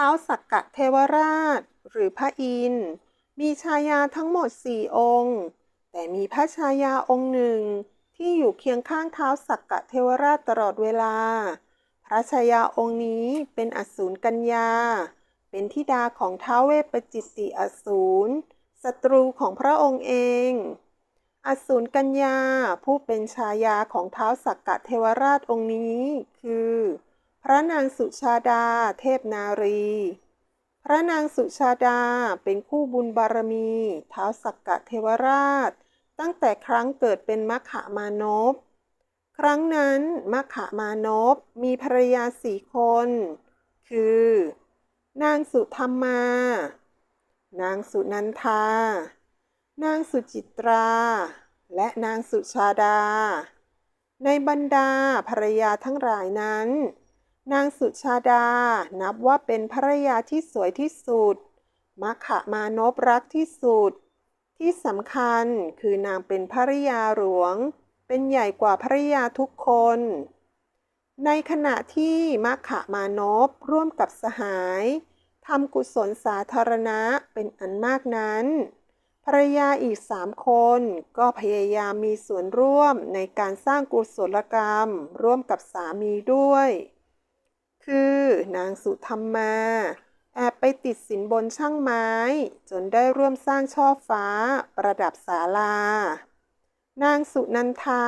ท้าวสักกะเทวราช หรือพระอินทร์มีชายาทั้งหมดสี่องค์ แต่มีพระชายาองค์หนึ่ง ที่อยู่เคียงข้างเท้าสักกะเทวราชตลอดเวลา พระชายาองค์นี้เป็นอสูรกัญญา เป็นธิดาของท้าวเวปจิตติอสูรศัตรูของพระองค์เอง อสูรกัญญาผู้เป็นชายาของเท้าวสักกะเทวราชองค์นี้ คือ พระนางสุชาดา เทพนารี พระนางสุชาดาเป็นคู่บุญบารมีเท้าวสักกะเทวราช ตั้งแต่ครั้งเกิดเป็นมัคคะมานพ ครั้งนั้นมัคคะมานพมีภรรยาสี่คน คือ นางสุธรรมา นางสุนันทา นางสุจิตรา และนางสุชาดา ในบรรดาภรรยาทั้งหลายนั้น นางสุชาดา นับว่าเป็นภรรยาที่สวยที่สุด มัคคะมานพรักที่สุด ที่สำคัญคือนางเป็นภรรยาหลวง เป็นใหญ่กว่าภรรยาทุกคน ในขณะที่มัคคะมานพร่วมกับสหายทำกุศลสาธารณะเป็นอันมากนั้น ภรรยาอีกสามคนก็พยายามมีส่วนร่วมในการสร้างกุศลกรรม ร่วมกับสามีด้วย คือนางสุธรรมา แอบไปติดสินบนช่างไม้ จนได้ร่วมสร้างช่อฟ้า ประดับศาลา นางสุนันทา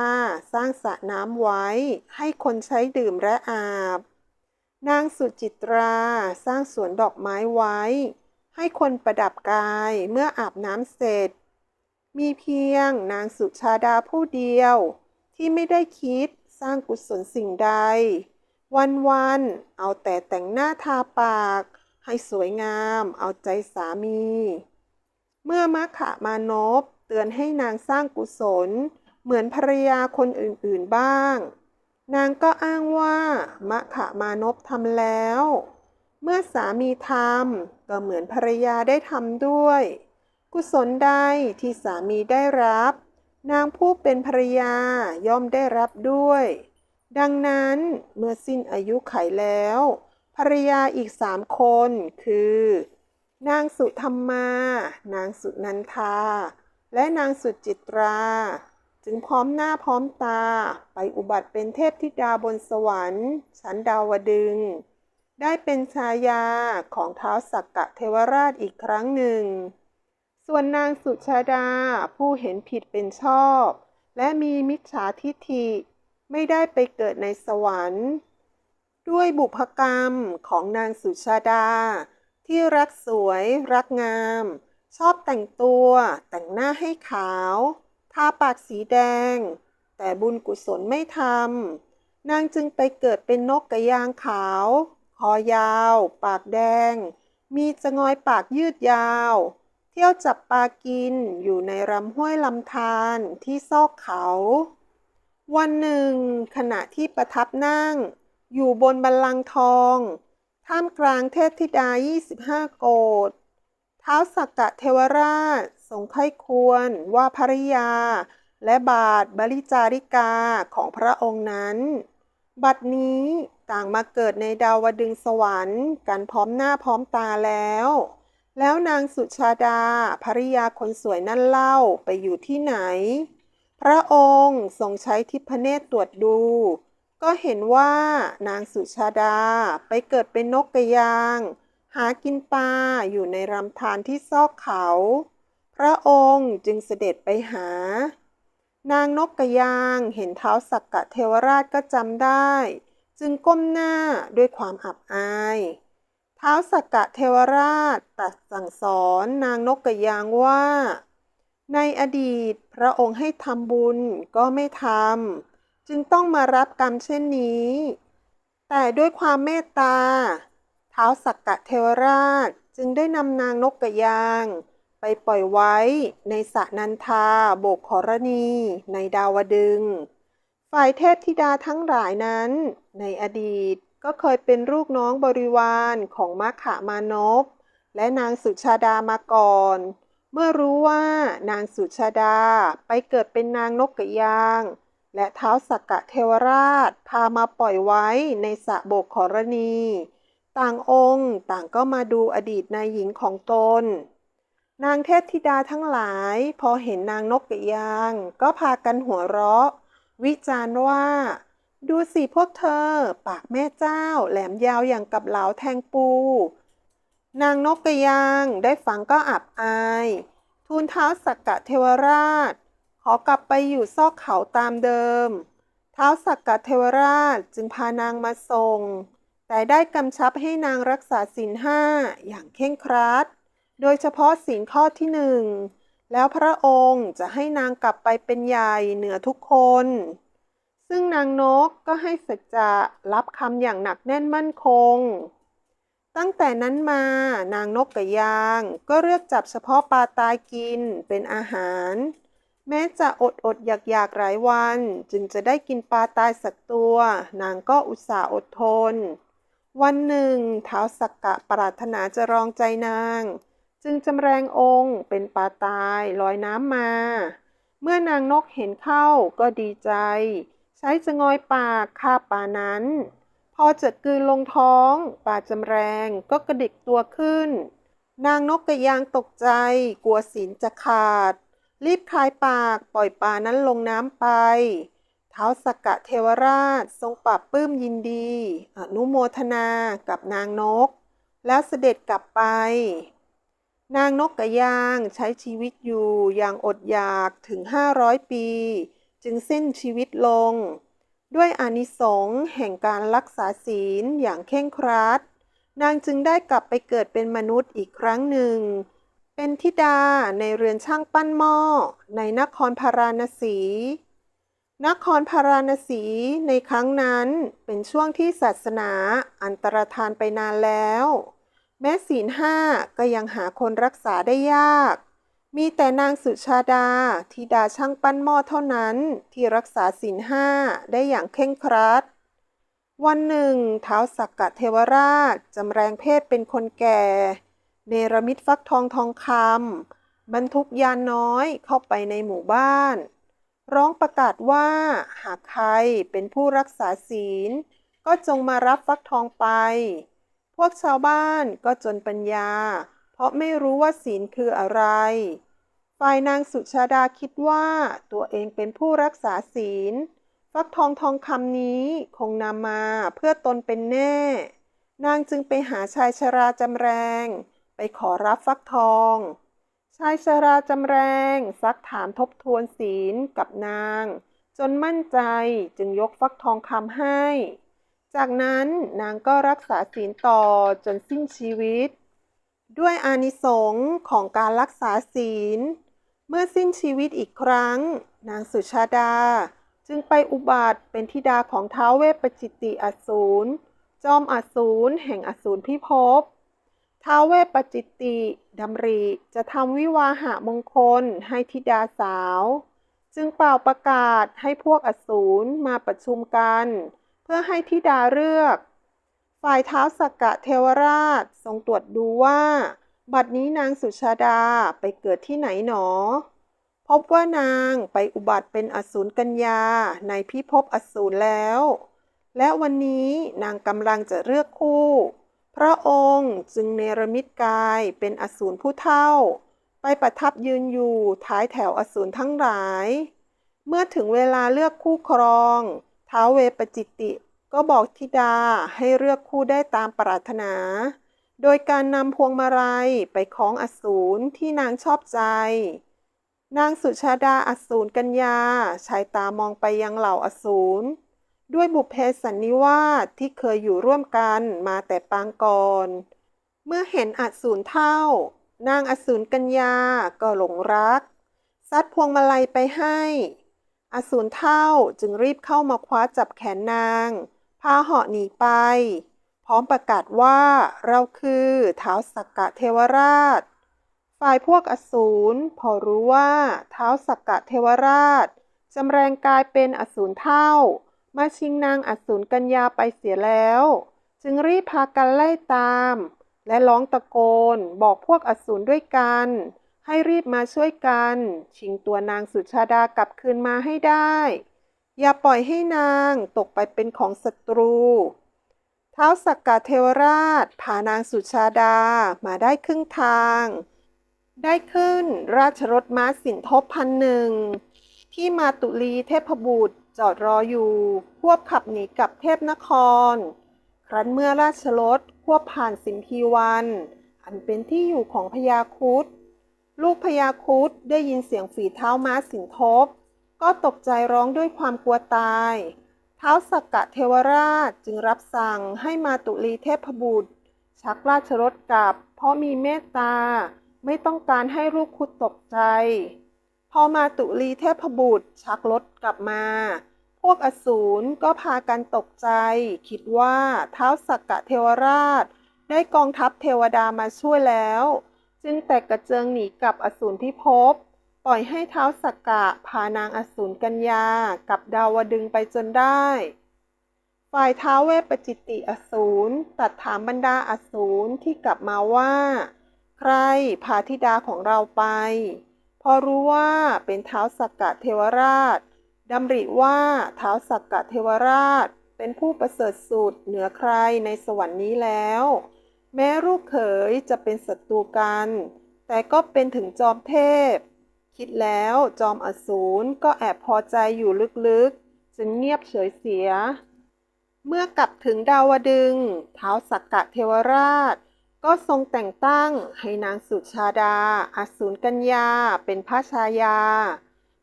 สร้างสระน้ำไว้ ให้คนใช้ดื่มและอาบ นางสุจิตรา สร้างสวนดอกไม้ไว้ ให้คนประดับกายเมื่ออาบน้ำเสร็จ มีเพียงนางสุชาดาผู้เดียว ที่ไม่ได้คิดสร้างกุศลสิ่งใด วันๆ เอาแต่แต่งหน้าทาปาก ให้สวยงาม เอาใจสามี เมื่อมัคคะมานพเตือนให้นางสร้างกุศล เหมือนภรรยาคนอื่นๆบ้าง นางก็อ้างว่ามัคคะมานพทำแล้ว เมื่อสามีทำก็เหมือนภรรยาได้ทำด้วย กุศลใดที่สามีได้รับ นางผู้เป็นภรรยาย่อมได้รับด้วย ดังนั้นเมื่อสิ้นอายุไขแล้ว ภรรยาอีกสามคนคือ นางสุธรรมา นางสุนันทา และนางสุจิตรา จึงพร้อมหน้าพร้อมตาไปอุบัติเป็นเทพธิดาบนสวรรค์ชั้นดาวดึง ได้เป็นชายาของท้าวสักกะเทวราชอีกครั้งหนึ่ง ส่วนนางสุชาดาผู้เห็นผิดเป็นชอบ และมีมิจฉาทิฐิ ไม่ได้ไปเกิดในสวรรค์ ด้วยบุพกรรมของนางสุชาดา ที่รักสวย รักงาม ชอบแต่งตัว แต่งหน้าให้ขาว ทาปากสีแดง แต่บุญกุศลไม่ทำนางจึงไปเกิดเป็นนกกระยางขาว คอยาว ปากแดง มีจงอยปากยืดยาวเที่ยวจับปลากินอยู่ในลำห้วยลำธารที่ซอกเขา วันหนึ่ง ขณะที่ประทับนั่ง อยู่บนบัลลังก์ทอง ท่ามกลางเทพธิดา 25 โกฏท้าวสักกะเทวราชทรงไข้ควรว่าภริยา และบาทบริจาริกาของพระองค์นั้น บัดนี้ต่างมาเกิดในดาวดึงสวรรค์กันพร้อมหน้าพร้อมตาแล้ว แล้วนางสุชาดาภริยาคนสวยนั่นเล่าไปอยู่ที่ไหน พระองค์ทรงใช้ทิพเนตรตรวจดู ก็เห็นว่านางสุชาดาไปเกิดเป็นนกกระยาง หากินปลาอยู่ในลำธารที่ซอกเขา พระองค์จึงเสด็จไปหา นางนกกระยางเห็นเท้าสักกะเทวราชก็จำได้ จึงก้มหน้าด้วยความอับอายท้าวสักกะเทวราชตรัสสั่งสอนนางนกกระยางว่า ในอดีตพระองค์ให้ทำบุญก็ไม่ทำจึงต้องมารับกรรมเช่นนี้ แต่ด้วยความเมตตาท้าวสักกะเทวราชจึงได้นำนางนกกระยาง ไปปล่อยไว้ในสระนันทาโบกขรณีในดาวดึงส์ฝ่ายเทพธิดาทั้งหลายนั้น ในอดีตก็เคยเป็นลูกน้องบริวารของมัคคะมานพและนางสุชาดามาก่อน เมื่อรู้ว่านางสุชาดาไปเกิดเป็นนางนกกระยาง และเท้าวสักกะเทวราชพามาปล่อยไว้ในสระโบกขรณี ต่างองค์ต่างก็มาดูอดีตนายหญิงของตน นางเทพธิดาทั้งหลาย พอเห็นนางนกกระยาง ก็พากันหัวเราะ วิจารณ์ว่า ดูสิพวกเธอ ปากแม่เจ้าแหลมยาวอย่างกับเหลาแทงปู นางนกกระยางได้ฟังก็อับอาย ทูลเท้าสักกะเทวราช ขอกลับไปอยู่ซอกเขาตามเดิม เท้าสักกะเทวราชจึงพานางมาส่ง แต่ได้กำชับให้นางรักษาศีลห้าอย่างเคร่งครัด โดยเฉพาะศีลข้อที่หนึ่ง แล้วพระองค์จะให้นางกลับไปเป็นใหญ่เหนือทุกคน ซึ่งนางนกก็ให้สัจจะรับคำอย่างหนักแน่นมั่นคง ตั้งแต่นั้นมานางนกกระยาง ก็เลือกจับเฉพาะปลาตายกินเป็นอาหาร แม้จะอดอดอยากอยากหลายวัน จึงจะได้กินปลาตายสักตัว นางก็อุตส่าห์อดทน วันหนึ่งเท้าสักกะปรารถนาจะรองใจนาง จึงจำแรงองค์เป็นปลาตายลอยน้ำมา เมื่อนางนกเห็นเข้าก็ดีใจ ใช้จะงอยปากคาบปลานั้น พอจะกลืนลงท้องปลาจำแรงก็กระดิกตัวขึ้น นางนกกระยางตกใจ กลัวศีลจะขาด รีบคายปากปล่อยปลานั้นลงน้ำไป เท้าสกกะเทวราชทรงปรับปลื้มยินดี อนุโมทนากับนางนก แล้วเสด็จกลับไป นางนกกระยางใช้ชีวิตอยู่อย่างอดอยากถึง 500 ปี จึงสิ้นชีวิตลง ด้วยอานิสงส์แห่งการรักษาศีลอย่างเคร่งครัด นางจึงได้กลับไปเกิดเป็นมนุษย์อีกครั้งหนึ่ง เป็นธิดาในเรือนช่างปั้นหม้อ ในนครพาราณสี นครพาราณสีในครั้งนั้นเป็นช่วงที่ศาสนาอันตรธานไปนานแล้ว แม้ศีลห้าก็ยังหาคนรักษาได้ยาก มีแต่นางสุชาดาธิดาช่างปั้นหม้อเท่านั้นที่รักษาศีลห้าได้อย่างเคร่งครัด วันหนึ่งเท้าวสักกะเทวราชจำแรงเพศเป็นคนแก่ เนรมิตฟักทองทองคำบรรทุกยานน้อยเข้าไปในหมู่บ้าน ร้องประกาศว่าหากใครเป็นผู้รักษาศีล ก็จงมารับฟักทองไป พวกชาวบ้านก็จนปัญญา ราะไม่รู้ว่าศีลคืออะไร ฝ่ายนางสุชาดาคิดว่าตัวเองเป็นผู้รักษาศีล ฟักทองทองคำนี้คงนำมาเพื่อตนเป็นแน่ นางจึงไปหาชายชราจำแรง ไปขอรับฟักทอง ชายชราจำแรงซักถามทบทวนศีลกับนาง จนมั่นใจจึงยกฟักทองคำให้ จากนั้นนางก็รักษาศีลต่อจนสิ้นชีวิต ด้วยอานิสงส์ของการรักษาศีล เมื่อสิ้นชีวิตอีกครั้ง นางสุชาดา จึงไปอุบัติเป็นธิดาของท้าวเวปจิตติอสูร จอมอสูรแห่งอสูรพิภพท้าวเวปปจิตติดำริจะทำวิวาหะมงคลให้ธิดาสาว จึงเป่าประกาศให้พวกอสูรมาประชุมกัน เพื่อให้ธิดาเลือก ฝ่ายเท้าสักกะเทวราชทรงตรวจดูว่า บัดนี้นางสุชาดาไปเกิดที่ไหนหนอ พบว่านางไปอุบัติเป็นอสูรกัญญาในพิภพอสูรแล้ว และวันนี้นางกำลังจะเลือกคู่ พระองค์จึงเนรมิตกายเป็นอสูรผู้เท่า ไปประทับยืนอยู่ท้ายแถวอสูรทั้งหลาย เมื่อถึงเวลาเลือกคู่ครอง ท้าวเวปจิตติ ก็บอกธิดาให้เลือกคู่ได้ตามปรารถนา โดยการนำพวงมาลัยไปคล้องอสูรที่นางชอบใจ นางสุชาดาอสูรกัญญาชายตามองไปยังเหล่าอสูรด้วยบุพเพสันนิวาสที่เคยอยู่ร่วมกันมาแต่ปางก่อน เมื่อเห็นอสูรเท่า นางอสูรกัญญาก็หลงรัก ซัดพวงมาลัยไปให้ อสูรเท่าจึงรีบเข้ามาคว้าจับแขนนาง พาเหาะหนีไป พร้อมประกาศว่าเราคือท้าวสักกะเทวราช ฝ่ายพวกอสูรพอรู้ว่าท้าวสักกะเทวราชจำแรงกายเป็นอสูรเท่า มาชิงนางอสูรกัญญาไปเสียแล้ว จึงรีบพากันไล่ตาม และร้องตะโกนบอกพวกอสูรด้วยกัน ให้รีบมาช่วยกัน ชิงตัวนางสุชาดากลับคืนมาให้ได้ อย่าปล่อยให้นางตกไปเป็นของศัตรูทท้าวสักกะเทวราชพานางสุชาดามาได้ครึ่งทาง ได้ขึ้นราชรถม้าสินทบพันหนึ่ง ที่มาตุลีเทพบุตรจอดรออยู่ควบขับหนีกลับเทพนคร ครั้นเมื่อราชรถควบผ่านสิมพีวัน อันเป็นที่อยู่ของพญาคุดลูกพญาคุดได้ยินเสียงฝีเท้าม้าสินทบ ก็ตกใจร้องด้วยความกลัวตาย เท้าสักกะเทวราชจึงรับสั่งให้มาตุลีเทพบุตร ชักราชรถกลับ เพราะมีเมตตา ไม่ต้องการให้ลูกคุดตกใจ พอมาตุลีเทพบุตร ชักรถกลับมา พวกอสูรก็พากันตกใจ คิดว่าเท้าสักกะเทวราช ได้กองทัพเทวดามาช่วยแล้ว จึงแตกกระเจิงหนีกลับอสูรพิภพ ปล่อยให้เท้าสักกะพานางอสูรกัญญากับดาวดึงไปจนได้ ฝ่ายท้าเวปจิติอสูรตัดถามบรรดาอสูรที่กลับมาว่า ใครพาธิดาของเราไป พอรู้ว่าเป็นเท้าสักกะเทวราชดำริว่าเท้าสักกะเทวราช เป็นผู้ประเสริฐสุดเหนือใครในสวรรค์นี้แล้ว แม้ลูกเขยจะเป็นศัตรูกัน แต่ก็เป็นถึงจอมเทพ คิดแล้วจอมอสูรก็แอบพอใจอยู่ลึกๆ จึงเงียบเฉยเสีย เมื่อกลับถึงดาวดึงส์ท้าสักกะเทวราช ก็ทรงแต่งตั้งให้นางสุชาดา อสูรกัญญา เป็นพระชายา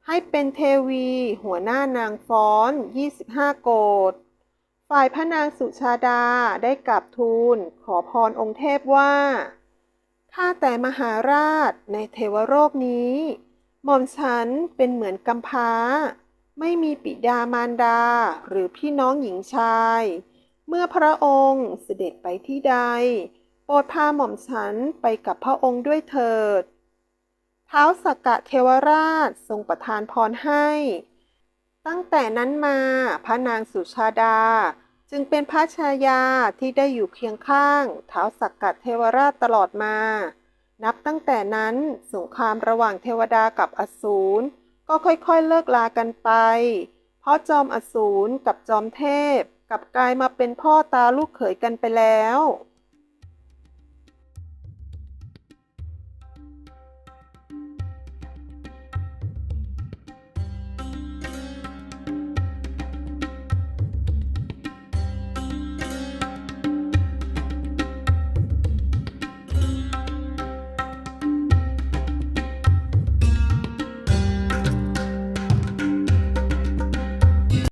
ให้เป็นเทวี หัวหน้านางฟ้อน 25 โกดฝ่ายพระนางสุชาดาได้กราบทูลขอพรองค์เทพว่าข้าแต่มหาราชในเทวโลกนี้ หม่อมฉันเป็นเหมือนกำพร้า ไม่มีปิดามารดา หรือพี่น้องหญิงชาย เมื่อพระองค์เสด็จไปที่ใด โปรดพาหม่อมฉันไปกับพระองค์ด้วยเถิดท้าวสักกะเทวราชทรงประทานพรให้ ตั้งแต่นั้นมาพระนางสุชาดาจึงเป็นพระชายาที่ได้อยู่เคียงข้างท้าวสักกะเทวราชตลอดมา นับตั้งแต่นั้นสงครามระหว่างเทวดากับอสูรก็ค่อยๆเลิกลากันไป เพราะจอมอสูรกับจอมเทพกลับกลายมาเป็นพ่อตาลูกเขยกันไปแล้ว